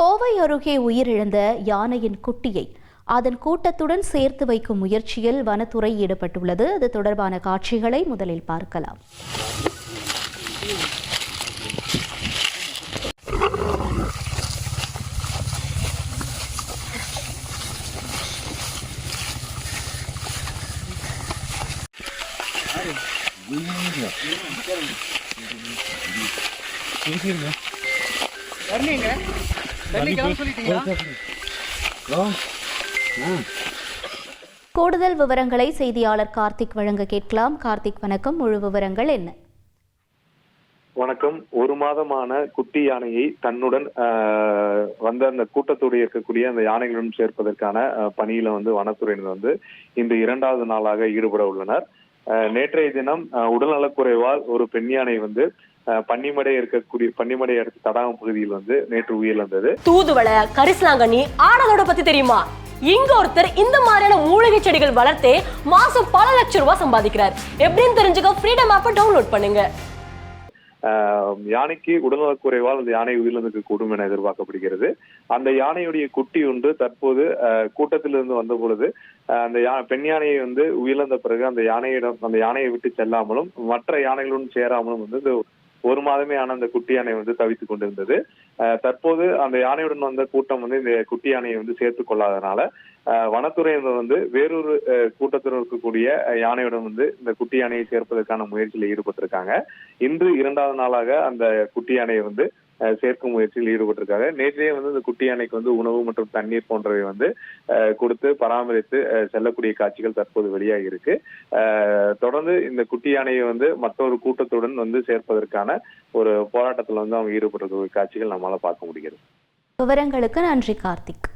கோவை அருகே உயிரிழந்த யானையின் குட்டியை அதன் கூட்டத்துடன் சேர்த்து வைக்கும் முயற்சியில் வனத்துறை ஈடுபட்டுள்ளது. அது தொடர்பான காட்சிகளை முதலில் பார்க்கலாம். வரலீங்க கூடுதல் விவரங்களை செய்தியாளர் கார்த்திக் வழங்க கேட்கலாம். கார்த்திக் வணக்கம். முழு விவரங்கள் என்ன? வணக்கம். ஒரு மாதமான குட்டி யானையை தன்னுடன் ஆஹ், வந்த அந்த கூட்டத்தோடு இருக்கக்கூடிய அந்த யானைகளுடன் சேர்ப்பதற்கான பணியில வந்து வனத்துறையினர் வந்து இந்த இரண்டாவது நாளாக ஈடுபட உள்ளனர். ஆஹ், நேற்றைய தினம் ஆஹ், உடல்நலக்குறைவால் ஒரு பெண் யானை வந்து பன்னிமடை இருக்கக்கூடிய பன்னிமடை அடுத்த தடாகம் பகுதியில் வந்து நேற்று உயிரிழந்தது தூதுவளை கரிசலாங்கண்ணி ஆடலோட பத்தி தெரியுமா? இங்க ஒருத்தர் இந்த மாதிரியான மூலிகை செடிகள் வளர்த்தே மாசம் பல லட்சம் ரூபாய் சம்பாதிக்கிறார். எப்படின்னு தெரிஞ்சுக்க ஃப்ரீடம் ஆப்பை டவுன்லோட் பண்ணுங்க. யானைக்கு உடல்நலக்குறைவால் அந்த யானை உயிரிழந்திருக்க கூடும் என எதிர்பார்க்கப்படுகிறது. அந்த யானையுடைய குட்டி ஒன்று தற்போது கூட்டத்திலிருந்து வந்த பொழுது அந்த பெண் யானையை வந்து உயிரிழந்த பிறகு அந்த யானையிடம் அந்த யானையை விட்டு செல்லாமலும் மற்ற யானைகளுடன் சேராமலும் வந்து இந்த ஒரு மாதமே ஆன அந்த குட்டி யானை வந்து தவித்துக் கொண்டிருந்தது. தற்போது அந்த யானையுடன் வந்த கூட்டம் வந்து இந்த குட்டி யானையை வந்து சேர்த்துக் கொள்ளாதனால வனத்துறையினர் வந்து வேறொரு கூட்டத்தில் இருக்கக்கூடிய யானையுடன் வந்து இந்த குட்டி யானையை சேர்ப்பதற்கான முயற்சியில் ஈடுபட்டிருக்காங்க. இன்று இரண்டாவது நாளாக அந்த குட்டி யானையை வந்து சேர்க்கும் முயற்சியில் ஈடுபட்டிருக்காங்க. நேற்றையே வந்து இந்த குட்டி யானைக்கு வந்து உணவு மற்றும் தண்ணீர் போன்றவை வந்து கொடுத்து பராமரித்து செல்லக்கூடிய காட்சிகள் தற்போது வெளியாகி இருக்கு அஹ், தொடர்ந்து இந்த குட்டி யானையை வந்து மற்றொரு கூட்டத்துடன் வந்து சேர்ப்பதற்கான ஒரு போராட்டத்தில் வந்து அவங்க ஈடுபட்டிருக்க காட்சிகள் நம்மளால பார்க்க முடிகிறது. விவரங்களுக்கு நன்றி கார்த்திக்.